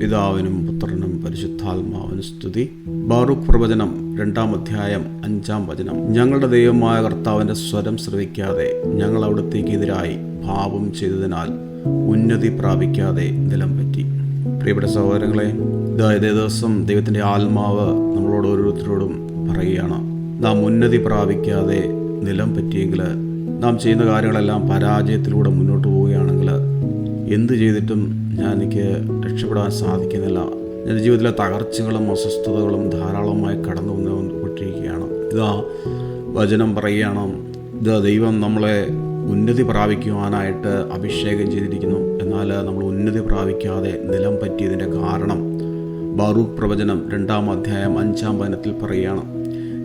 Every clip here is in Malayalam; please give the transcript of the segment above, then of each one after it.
പിതാവിനും പുത്രനും പരിശുദ്ധാത്മാവിനും സ്തുതി. ബാറുഖ് പ്രവചനം രണ്ടാം അധ്യായം അഞ്ചാം വചനം. ഞങ്ങളുടെ ദൈവമായ കർത്താവിന്റെ സ്വരം ശ്രവിക്കാതെ ഞങ്ങൾ അവിടത്തേക്കെതിരായി പാപം ചെയ്തതിനാൽ ഉന്നതി പ്രാപിക്കാതെ നിലം പറ്റി. പ്രിയപ്പെട്ട സഹോദരങ്ങളെ ഇതാ ഇതേ ദിവസം ദൈവത്തിന്റെ ആത്മാവ് നമ്മളോട് ഓരോരുത്തരോടും പറയുകയാണ്. നാം ഉന്നതി പ്രാപിക്കാതെ നിലം പറ്റിയെങ്കിൽ നാം ചെയ്യുന്ന കാര്യങ്ങളെല്ലാം പരാജയത്തിലൂടെ മുന്നോട്ട് പോവുകയാണെങ്കിൽ എന്ത് ചെയ്തിട്ടും ഞാൻ എനിക്ക് രക്ഷപ്പെടാൻ സാധിക്കുന്നില്ല. എന്റെ ജീവിതത്തിലെ തകർച്ചകളും അസ്വസ്ഥതകളും ധാരാളമായി കടന്നു വന്നുകൊണ്ടിരിക്കുകയാണ്. ഇതാ വചനം പറയുകയാണ്. ഇതാ ദൈവം നമ്മളെ ഉന്നതി പ്രാപിക്കുവാനായിട്ട് അഭിഷേകം ചെയ്തിരിക്കുന്നു. എന്നാൽ നമ്മൾ ഉന്നതി പ്രാപിക്കാതെ നിലം പറ്റിയതിന്റെ കാരണം ബാറൂഖ് പ്രവചനം രണ്ടാം അധ്യായം അഞ്ചാം വനത്തിൽ പറയുകയാണ്.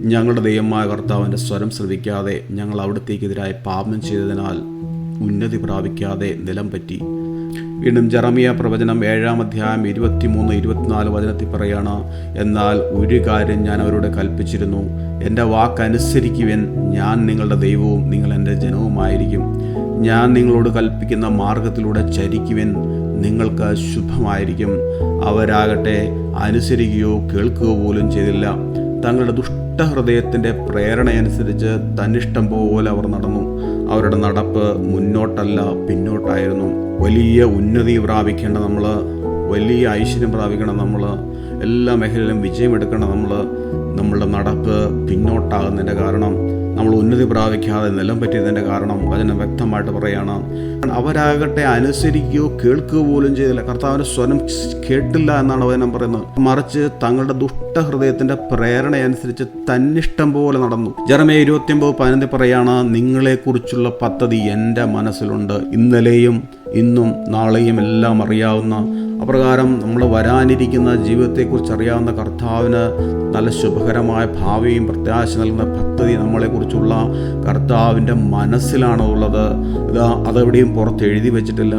ഞങ്ങളുടെ ദൈവമായ കർത്താവിന്റെ സ്വരം ശ്രവിക്കാതെ ഞങ്ങൾ അവിടത്തേക്കെതിരായി പാപം ചെയ്തതിനാൽ ഉന്നതി പ്രാപിക്കാതെ നിലം പറ്റി വീണ്ടും ജറമിയ പ്രവചനം ഏഴാം അധ്യായം ഇരുപത്തിമൂന്ന് ഇരുപത്തിനാല് വചനത്തിൽ പറയാണ് എന്നാൽ ഒരു കാര്യം ഞാൻ അവരോട് കൽപ്പിച്ചിരുന്നു. എന്റെ വാക്കനുസരിക്കുവൻ ഞാൻ നിങ്ങളുടെ ദൈവവും നിങ്ങൾ എന്റെ ജനവുമായിരിക്കും. ഞാൻ നിങ്ങളോട് കൽപ്പിക്കുന്ന മാർഗത്തിലൂടെ ചരിക്കുവൻ. നിങ്ങൾക്ക് ശുഭമായിരിക്കും. അവരാകട്ടെ അനുസരിക്കുകയോ കേൾക്കുകയോ പോലും ചെയ്തില്ല. തങ്ങളുടെ ദുഷ്ടഹൃദയത്തിന്റെ പ്രേരണയനുസരിച്ച് തന്നിഷ്ടം പോലെ അവർ നടന്നു. അവരുടെ നടപ്പ് മുന്നോട്ടല്ല പിന്നോട്ടായിരുന്നു. വലിയ ഉന്നതി പ്രാപിക്കേണ്ട നമ്മൾ വലിയ ഐശ്വര്യം പ്രാപിക്കണം നമ്മൾ എല്ലാ മേഖലയിലും വിജയമെടുക്കണം നമ്മൾ നമ്മളുടെ നടപ്പ് പിന്നോട്ടാകുന്നതിന്റെ കാരണം നമ്മൾ ഉന്നതി പ്രാപിക്കാതെ നിലം പറ്റിയതിന്റെ കാരണം വചനം വ്യക്തമായിട്ട് പറയാണ് അവരാകട്ടെ അനുസരിക്കുകയോ കേൾക്കുക പോലും ചെയ്തില്ല. കർത്താവിന്റെ സ്വരം കേട്ടില്ല എന്നാണ് വചനം പറയുന്നത്. മറിച്ച് തങ്ങളുടെ ദുഷ്ടഹൃദയത്തിന്റെ പ്രേരണയനുസരിച്ച് തന്നിഷ്ടം പോലെ നടന്നു. ജറമേ ഇരുപത്തിയൊമ്പത് പതിനൊന്നിൽ പറയാണ് നിങ്ങളെക്കുറിച്ചുള്ള പദ്ധതി എന്റെ മനസ്സിലുണ്ട്. ഇന്നലെയും ഇന്നും നാളെയും എല്ലാം അറിയാവുന്ന അപ്രകാരം നമ്മൾ വരാനിരിക്കുന്ന ജീവിതത്തെക്കുറിച്ച് അറിയാവുന്ന കർത്താവിന് നല്ല ശുഭകരമായ ഭാവിയും പ്രത്യാശ നൽകുന്ന പദ്ധതി നമ്മളെക്കുറിച്ചുള്ള കർത്താവിന്റെ മനസ്സിലാണോ ഉള്ളത് അതെവിടെയും പുറത്ത് എഴുതി വെച്ചിട്ടില്ല.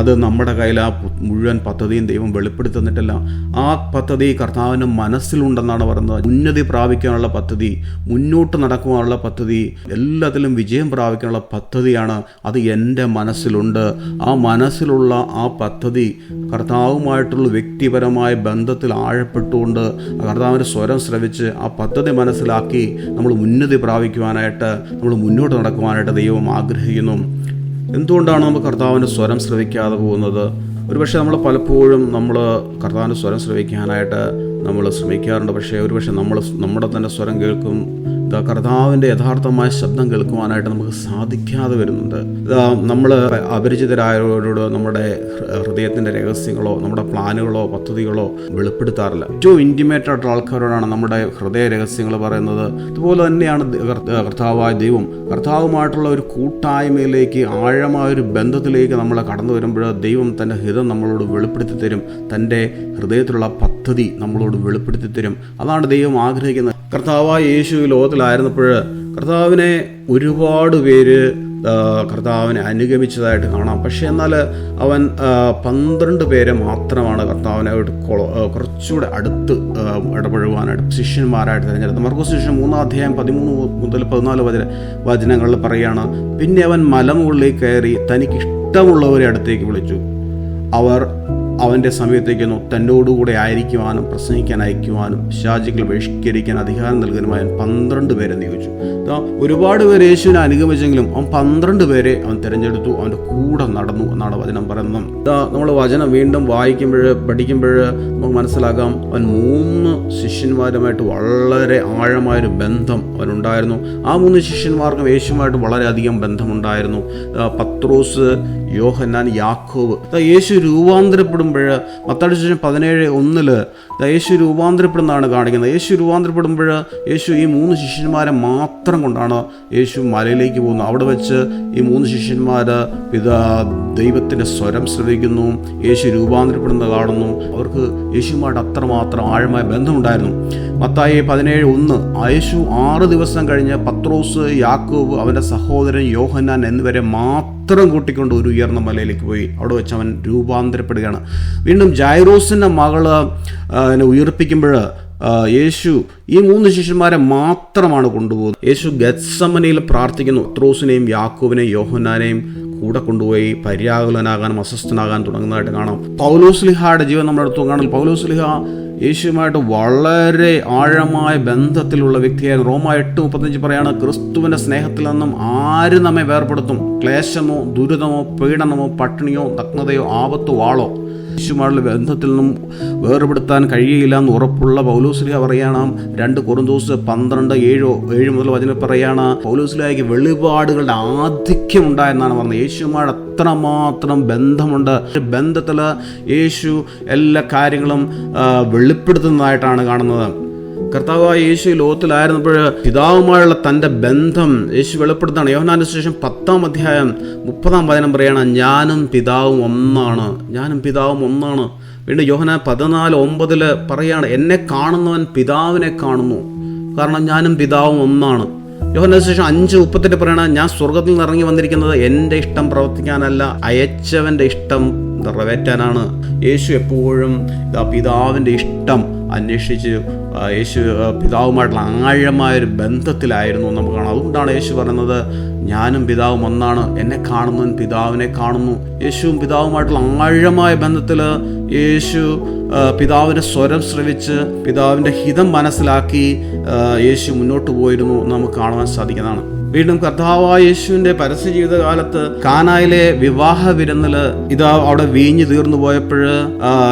അത് നമ്മുടെ കയ്യിൽ ആ മുഴുവൻ പദ്ധതിയും ദൈവം വെളിപ്പെടുത്തുന്നിട്ടില്ല ആ പദ്ധതി കർത്താവിന്റെ മനസ്സിലുണ്ടെന്നാണ് പറയുന്നത്. ഉന്നതി പ്രാപിക്കാനുള്ള പദ്ധതി മുന്നോട്ട് നടക്കുവാനുള്ള പദ്ധതി എല്ലാത്തിലും വിജയം പ്രാപിക്കാനുള്ള പദ്ധതിയാണ് അത് എന്റെ മനസ്സിലുണ്ട്. ആ മനസ്സിലുള്ള ആ പദ്ധതി കർത്താവുമായിട്ടുള്ള വ്യക്തിപരമായ ബന്ധത്തിൽ ആഴപ്പെട്ടുകൊണ്ട് കർത്താവിന്റെ സ്വരം ശ്രവിച്ച് ആ പദ്ധതി മനസ്സിലാക്കി നമ്മൾ ഉന്നതി പ്രാപിക്കുവാനായിട്ട് നമ്മൾ മുന്നോട്ട് നടക്കുവാനായിട്ട് ദൈവം ആഗ്രഹിക്കുന്നു. എന്തുകൊണ്ടാണ് നമ്മൾ കർത്താവിന്റെ സ്വരം ശ്രവിക്കാതെ പോകുന്നത്? ഒരുപക്ഷെ നമ്മൾ പലപ്പോഴും നമ്മൾ കർത്താവിന്റെ സ്വരം ശ്രവിക്കാനായിട്ട് നമ്മൾ ശ്രമിക്കാറുണ്ട്. പക്ഷേ ഒരുപക്ഷെ നമ്മൾ നമ്മുടെ തന്നെ സ്വരം കേൾക്കും കർത്താവിന്റെ യഥാർത്ഥമായ ശബ്ദം കേൾക്കുവാനായിട്ട് നമുക്ക് സാധിക്കാതെ വരുന്നുണ്ട്. നമ്മൾ അപരിചിതരായവരോട് നമ്മുടെ ഹൃദയത്തിന്റെ രഹസ്യങ്ങളോ നമ്മുടെ പ്ലാനുകളോ പദ്ധതികളോ വെളിപ്പെടുത്താറില്ല. ഏറ്റവും ഇന്റിമേറ്റ് ആയിട്ടുള്ള ആൾക്കാരോടാണ് നമ്മുടെ ഹൃദയ രഹസ്യങ്ങൾ പറയുന്നത്. അതുപോലെ തന്നെയാണ് കർത്താവായ ദൈവം. കർത്താവുമായിട്ടുള്ള ഒരു കൂട്ടായ്മയിലേക്ക് ആഴമായ ഒരു ബന്ധത്തിലേക്ക് നമ്മൾ കടന്നു വരുമ്പോൾ ദൈവം തന്റെ ഹിതം നമ്മളോട് വെളിപ്പെടുത്തി തരും. തന്റെ ഹൃദയത്തിലുള്ള പദ്ധതി നമ്മളോട് വെളിപ്പെടുത്തി തരും. അതാണ് ദൈവം ആഗ്രഹിക്കുന്നത്. കർത്താവായ യേശു ലോകത്തിലായിരുന്നപ്പോൾ കർത്താവിനെ ഒരുപാട് പേര് കർത്താവിനെ അനുഗമിച്ചതായിട്ട് കാണാം. പക്ഷേ എന്നാൽ അവൻ പന്ത്രണ്ട് പേരെ മാത്രമാണ് കർത്താവിനെ കുറച്ചുകൂടെ അടുത്ത് ഇടപഴകുവാനായിട്ട് ശിഷ്യന്മാരായിട്ട് തിരഞ്ഞെടുത്തത്. മർക്കോസ് ശിഷ്യൻ മൂന്നാം അധ്യായം പതിമൂന്ന് മുതൽ പതിനാല് വചന വചനങ്ങളിൽ പറയുകയാണ് പിന്നെ അവൻ മലമുകളിലേക്ക് കയറി തനിക്ക് ഇഷ്ടമുള്ളവരെ അടുത്തേക്ക് വിളിച്ചു. അവർ അവന്റെ സമയത്തേക്ക് തന്നോടുകൂടെ ആയിരിക്കുവാനും പ്രസംഗിക്കാൻ അയക്കുവാനും ഷാജികൾ ബഹിഷ്കരിക്കാൻ അധികാരം നൽകാനുമായി പന്ത്രണ്ട് പേരെ നിയോഗിച്ചു. ഒരുപാട് പേര് യേശുവിനെ അനുഗമിച്ചെങ്കിലും അവൻ പന്ത്രണ്ട് പേരെ അവൻ തിരഞ്ഞെടുത്തു. അവന്റെ കൂടെ നടന്നു എന്നാണ് വചനം പറയുന്നത്. നമ്മൾ വചനം വീണ്ടും വായിക്കുമ്പോൾ പഠിക്കുമ്പോൾ നമുക്ക് മനസ്സിലാക്കാം. അവൻ മൂന്ന് ശിഷ്യന്മാരുമായിട്ട് വളരെ ആഴമായൊരു ബന്ധം അവനുണ്ടായിരുന്നു. ആ മൂന്ന് ശിഷ്യന്മാർക്കും യേശുമായിട്ട് വളരെയധികം ബന്ധമുണ്ടായിരുന്നു. പത്രോസ് യോഹന്നാൻ യാക്കോവ് യേശു രൂപാന്തരപ്പെടുമ്പോൾ മത്താടി ശേഷം പതിനേഴ് ഒന്നിൽ യേശു രൂപാന്തരപ്പെടുന്നതാണ് കാണിക്കുന്നത്. യേശു രൂപാന്തരപ്പെടുമ്പോൾ യേശു ഈ മൂന്ന് ശിഷ്യന്മാരെ മാത്രം കൊണ്ടാണ് യേശു മലയിലേക്ക് പോകുന്നത്. അവിടെ വെച്ച് ഈ മൂന്ന് ശിഷ്യന്മാർ പിതാ ദൈവത്തിന്റെ സ്വരം ശ്രവിക്കുന്നു. യേശു രൂപാന്തരപ്പെടുന്നത് കാണുന്നു. അവർക്ക് യേശുമായിട്ട് അത്രമാത്രം ആഴമായ ബന്ധമുണ്ടായിരുന്നു. മത്തായി പതിനേഴ് ഒന്ന് യേശു ആറ് ദിവസം കഴിഞ്ഞ് പത്രോസ് യാക്കോബ് അവന്റെ സഹോദരൻ യോഹന്നാൻ എന്നിവരെ മാത്രം കൂട്ടിക്കൊണ്ട് ഒരു ഉയർന്ന മലയിലേക്ക് പോയി. അവിടെ വെച്ച് അവൻ രൂപാന്തരപ്പെടുകയാണ്. വീണ്ടും ജൈറോസിന്റെ മകൾ ഉയർപ്പിക്കുമ്പോൾ യേശു ഈ മൂന്ന് ശിഷ്യന്മാരെ മാത്രമാണ് കൊണ്ടുപോകുന്നത്. യേശു ഗത്സമനയിൽ പ്രാർത്ഥിക്കുന്നു. പത്രോസിനെയും യാക്കോവിനെയും യോഹന്നാനെയും കൂടെ കൊണ്ടുപോയി പര്യാകുലനാകാനും അസ്വസ്ഥനാകാൻ തുടങ്ങുന്നതായിട്ട് കാണാം. പൗലോസ് പൗലോസ്ലിഹയുടെ ജീവൻ നമ്മളെടുത്തു പൗലോസ് പൗലോസ്ലിഹ യേശുവുമായിട്ട് വളരെ ആഴമായ ബന്ധത്തിലുള്ള വ്യക്തിയായിരുന്നു. റോമ എട്ട് മുപ്പത്തഞ്ച് പറയാണ് ക്രിസ്തുവിന്റെ സ്നേഹത്തിൽ നിന്നും ആര് നമ്മെ വേർപെടുത്തും? ക്ലേശമോ ദുരിതമോ പീഡനമോ പട്ടിണിയോ നഗ്നതയോ ആപത്തോ വാളോ യേശുമായുള്ള ബന്ധത്തിൽ നിന്നും വേർപെടുത്താൻ കഴിയില്ല എന്ന് ഉറപ്പുള്ള പൗലോസ്ലിഹ പറയണം. രണ്ട് കുറുന്തോസ് പന്ത്രണ്ട് ഏഴോ ഏഴ് മുതൽ വചനം പറയാണ് പൗലോസ്ലിഹയ്ക്ക് വെളിപാടുകളുടെ ആധിക്യം ഉണ്ടായെന്നാണ് പറഞ്ഞത്. യേശുമാരുടെ അത്രമാത്രം ബന്ധമുണ്ട്. ബന്ധത്തിൽ യേശു എല്ലാ കാര്യങ്ങളും വെളിപ്പെടുത്തുന്നതായിട്ടാണ് കാണുന്നത്. കർത്താവായ യേശു ലോകത്തിലായിരുന്നപ്പോൾ പിതാവുമായുള്ള തന്റെ ബന്ധം യേശു വെളിപ്പെടുത്താണ് യോഹനാന്റെ ശേഷം പത്താം അധ്യായം മുപ്പതാം വചനം പറയാണ് ഞാനും പിതാവും ഒന്നാണ്. ഞാനും പിതാവും ഒന്നാണ്. വീണ്ടും യോഹന പതിനാല് ഒമ്പതിൽ പറയാണ് എന്നെ കാണുന്നവൻ പിതാവിനെ കാണുന്നു. കാരണം ഞാനും പിതാവും ഒന്നാണ്. യോഹന ശേഷം അഞ്ച് മുപ്പത്തെട്ട് പറയണ ഞാൻ സ്വർഗത്തിൽ നിന്ന് ഇറങ്ങി വന്നിരിക്കുന്നത് എന്റെ ഇഷ്ടം പ്രവർത്തിക്കാനല്ല അയച്ചവന്റെ ഇഷ്ടം നിറവേറ്റാനാണ്. യേശു എപ്പോഴും പിതാവിന്റെ ഇഷ്ടം അന്വേഷിച്ച് യേശു പിതാവുമായിട്ടുള്ള ആഴമായൊരു ബന്ധത്തിലായിരുന്നു നമുക്ക് കാണാം. അതുകൊണ്ടാണ് യേശു പറയുന്നത് ഞാനും പിതാവും ഒന്നാണ്. എന്നെ കാണുന്നവൻ പിതാവിനെ കാണുന്നു. യേശുവും പിതാവുമായിട്ടുള്ള ആഴമായ ബന്ധത്തിൽ യേശു പിതാവിന്റെ സ്വരം ശ്രവിച്ച് പിതാവിന്റെ ഹിതം മനസ്സിലാക്കി യേശു മുന്നോട്ട് പോയിരുന്നു നമുക്ക് കാണുവാൻ സാധിക്കുന്നതാണ്. വീണ്ടും കർത്താവായ യേശുവിന്റെ പരസ്യ ജീവിതകാലത്ത് കാനായിലെ വിവാഹ വിരുന്നിൽ ഇതാ അവിടെ വീഞ്ഞു തീർന്നു പോയപ്പോൾ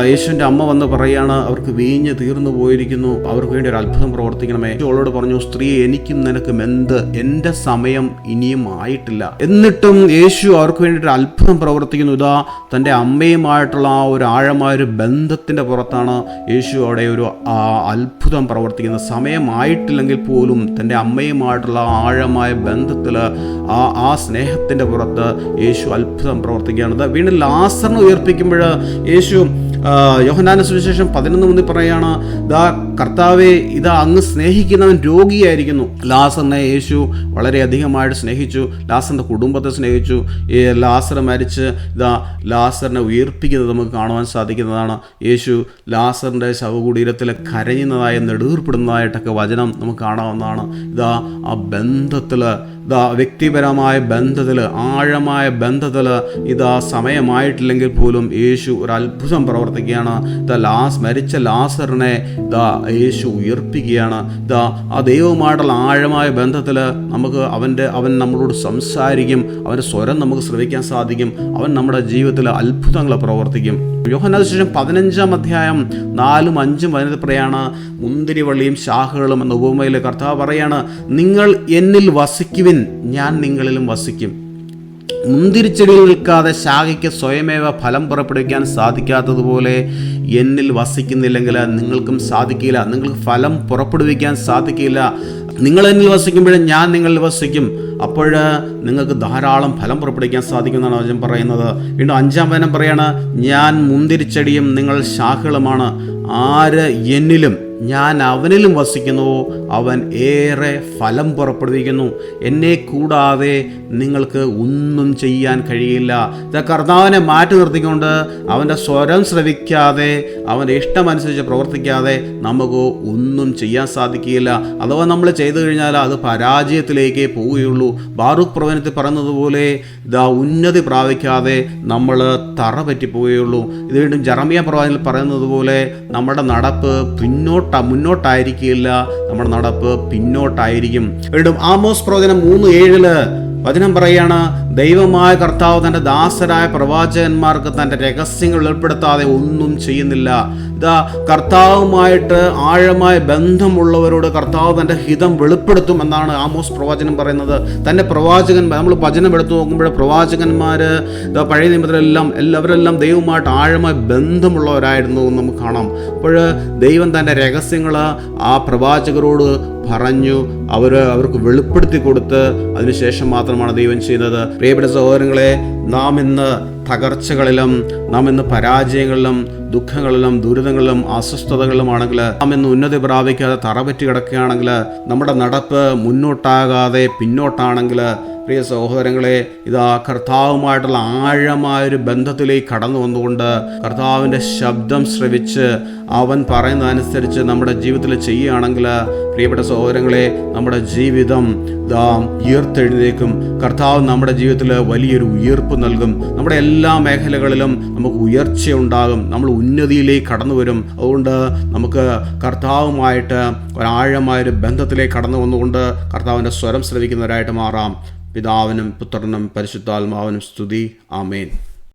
യേശുവിന്റെ അമ്മ വന്ന് പറയാണ് അവർക്ക് വീഞ്ഞ് തീർന്നു പോയിരിക്കുന്നു. അവർക്ക് വേണ്ടി ഒരു അത്ഭുതം പ്രവർത്തിക്കണമേ. അവളോട് പറഞ്ഞു സ്ത്രീ എനിക്കും നിനക്കും എന്ത്? എന്റെ സമയം ഇനിയും ആയിട്ടില്ല. എന്നിട്ടും യേശു അവർക്ക് വേണ്ടി ഒരു അത്ഭുതം പ്രവർത്തിക്കുന്നു. ഇതാ തന്റെ അമ്മയുമായിട്ടുള്ള ആ ഒരു ആഴമായ ഒരു ബന്ധത്തിന്റെ പുറത്താണ് യേശു അവിടെ ഒരു അത്ഭുതം പ്രവർത്തിക്കുന്നത്. സമയമായിട്ടില്ലെങ്കിൽ പോലും തന്റെ അമ്മയുമായിട്ടുള്ള ആഴമായ ബന്ധത്തിൽ ആ ആ സ്നേഹത്തിന്റെ പുറത്ത് യേശു അത്ഭുതം പ്രവർത്തിക്കുകയാണ്. വീണ്ടും ലാസറിനെ ഉയർപ്പിക്കുമ്പോൾ യേശു യോഹനാന സുവിശേഷം പതിനൊന്ന് മുന്നിൽ പറയാണ് ദാ കർത്താവെ ഇതാ അങ്ങ് സ്നേഹിക്കുന്നവൻ രോഗിയായിരിക്കുന്നു. ലാസറിനെ യേശു വളരെയധികമായിട്ട് സ്നേഹിച്ചു. ലാസറിന്റെ കുടുംബത്തെ സ്നേഹിച്ചു. ഈ ലാസർ മരിച്ച് ഇതാ ലാസറിനെ ഉയർപ്പിക്കുന്നത് നമുക്ക് കാണുവാൻ സാധിക്കുന്നതാണ്. യേശു ലാസറിന്റെ ശവകുടീരത്തിൽ കരയുന്നതായി നെടുവീർപ്പെടുന്നതായിട്ടൊക്കെ വചനം നമുക്ക് കാണാവുന്നതാണ്. ഇതാ ആ ബന്ധത്തിൽ ഇതാ വ്യക്തിപരമായ ബന്ധത്തിൽ ആഴമായ ബന്ധത്തിൽ ഇതാ സമയമായിട്ടില്ലെങ്കിൽ പോലും യേശു ഒരു അത്ഭുതം പ്രവർത്തിക്കുകയാണ്. ഇതാ ലാസ് മരിച്ച ലാസറിനെ ഇതാ യേശു ഉയർപ്പിക്കുകയാണ്. ഇതാ ആ ദൈവവുമായിട്ടുള്ള ആഴമായ ബന്ധത്തിൽ നമുക്ക് അവന്റെ അവൻ നമ്മളോട് സംസാരിക്കും. അവന്റെ സ്വരം നമുക്ക് ശ്രവിക്കാൻ സാധിക്കും. അവൻ നമ്മുടെ ജീവിതത്തിൽ അത്ഭുതങ്ങൾ പ്രവർത്തിക്കും. യോഹനശേഷം ശേഷം പതിനഞ്ചാം അധ്യായം നാലും അഞ്ചും വനിത പറയാണ് മുന്തിരിവള്ളിയും ശാഖകളും എന്ന ഉപമയിലെ കർത്താവ് പറയാണ് നിങ്ങൾ എന്നിൽ വസിക്കുവിൻ ഞാൻ നിങ്ങളിലും വസിക്കും. മുന്തിരിച്ചെടിയിൽ നിൽക്കാതെ ശാഖയ്ക്ക് സ്വയമേവ ഫലം പുറപ്പെടുവിക്കാൻ സാധിക്കാത്തതുപോലെ എന്നിൽ വസിക്കുന്നില്ലെങ്കിൽ നിങ്ങൾക്കും സാധിക്കില്ല. നിങ്ങൾക്ക് ഫലം പുറപ്പെടുവിക്കാൻ സാധിക്കില്ല. നിങ്ങൾ എന്നിൽ വസിക്കുമ്പോഴും ഞാൻ നിങ്ങളിൽ വസിക്കും. അപ്പോൾ നിങ്ങൾക്ക് ധാരാളം ഫലം പുറപ്പെടുവിക്കാൻ സാധിക്കുമെന്നാണ് വചനം പറയുന്നത്. വീണ്ടും അഞ്ചാം വചനം പറയാണ് ഞാൻ മുന്തിരിച്ചെടിയും നിങ്ങൾ ശാഖകളുമാണ്. ആര് എന്നിലും ഞാൻ അവനിലും വസിക്കുന്നുവോ അവൻ ഏറെ ഫലം പുറപ്പെടുവിക്കുന്നു. എന്നെ കൂടാതെ നിങ്ങൾക്ക് ഒന്നും ചെയ്യാൻ കഴിയില്ല. കർത്താവിനെ മാറ്റി നിർത്തിക്കൊണ്ട് അവന്റെ സ്വരം ശ്രവിക്കാതെ അവന്റെ ഇഷ്ടമനുസരിച്ച് പ്രവർത്തിക്കാതെ നമുക്ക് ഒന്നും ചെയ്യാൻ സാധിക്കുകയില്ല. അഥവാ നമ്മൾ ചെയ്തു കഴിഞ്ഞാൽ അത് പരാജയത്തിലേക്ക് പോവുകയുള്ളൂ. ബാറൂഖ് പ്രവചനത്തിൽ പറയുന്നതുപോലെ ഇതാ ഉന്നതി പ്രാപിക്കാതെ നമ്മൾ തറ പറ്റിപ്പോവുകയുള്ളൂ. ഇത് വീണ്ടും ജറമിയ പ്രവചനത്തിൽ പറയുന്നത് പോലെ നമ്മുടെ നടപ്പ് പിന്നോട്ട മുന്നോട്ടായിരിക്കില്ല. നമ്മുടെ നടപ്പ് പിന്നോട്ടായിരിക്കും. വീണ്ടും ആമോസ് പ്രവചനം മൂന്ന് ഏഴിൽ വചനം പറയാണ് ദൈവമായ കർത്താവ് തന്റെ ദാസരായ പ്രവാചകന്മാർക്ക് തന്റെ രഹസ്യങ്ങൾ ഉൾപ്പെടുത്താതെ ഒന്നും ചെയ്യുന്നില്ല. ഇതാ കർത്താവുമായിട്ട് ആഴമായ ബന്ധമുള്ളവരോട് കർത്താവ് തന്റെ ഹിതം വെളിപ്പെടുത്തും എന്നാണ് ആമോസ് പ്രവാചകൻ പറയുന്നത്. തന്റെ പ്രവാചകൻ നമ്മൾ വചനം എടുത്തു നോക്കുമ്പോൾ പ്രവാചകന്മാർ ഇതാ പഴയ നിയമത്തിലെല്ലാം എല്ലാവരെല്ലാം ദൈവമായിട്ട് ആഴമായ ബന്ധമുള്ളവരായിരുന്നു എന്ന് നമുക്ക് കാണാം. അപ്പോൾ ദൈവം തന്റെ രഹസ്യങ്ങൾ ആ പ്രവാചകരോട് പറഞ്ഞു അവർ അവർക്ക് വെളിപ്പെടുത്തി കൊടുത്ത് അതിനുശേഷം മാത്രമാണ് ദൈവം ചെയ്യുന്നത്. പ്രിയപ്പെട്ട സഹോദരങ്ങളെ നാം ഇന്ന് തകർച്ചകളിലും നാം ഇന്ന് പരാജയങ്ങളിലും ദുഃഖങ്ങളിലും ദുരിതങ്ങളിലും അസ്വസ്ഥതകളിലുമാണെങ്കിൽ നാം ഇന്ന് ഉന്നതി പ്രാപിക്കാതെ തറപറ്റി കിടക്കുകയാണെങ്കിൽ നമ്മുടെ നടപ്പ് മുന്നോട്ടാകാതെ പിന്നോട്ടാണെങ്കിൽ പ്രിയ സഹോദരങ്ങളെ ഇതാ കർത്താവുമായിട്ടുള്ള ആഴമായൊരു ബന്ധത്തിലേക്ക് കടന്നു വന്നുകൊണ്ട് കർത്താവിന്റെ ശബ്ദം ശ്രവിച്ച് അവൻ പറയുന്നതനുസരിച്ച് നമ്മുടെ ജീവിതത്തിൽ ചെയ്യുകയാണെങ്കിൽ പ്രിയപ്പെട്ട സഹോദരങ്ങളെ നമ്മുടെ ജീവിതം ഇതാ ഉയർത്തെഴുന്നേക്കും കർത്താവ് നമ്മുടെ ജീവിതത്തിൽ വലിയൊരു ഉയർപ്പ് ഉറപ്പ് നൽകും. നമ്മുടെ എല്ലാ മേഖലകളിലും നമുക്ക് ഉയർച്ചയുണ്ടാകും. നമ്മൾ ഉന്നതിയിലേക്ക് കടന്നു വരും. അതുകൊണ്ട് നമുക്ക് കർത്താവുമായിട്ട് ഒരാഴമായൊരു ബന്ധത്തിലേക്ക് കടന്നു വന്നുകൊണ്ട് കർത്താവിന്റെ സ്വരം ശ്രവിക്കുന്നവരായിട്ട് മാറാം. പിതാവിനും പുത്രനും പരിശുദ്ധാത്മാവിനും സ്തുതി. ആമേൻ.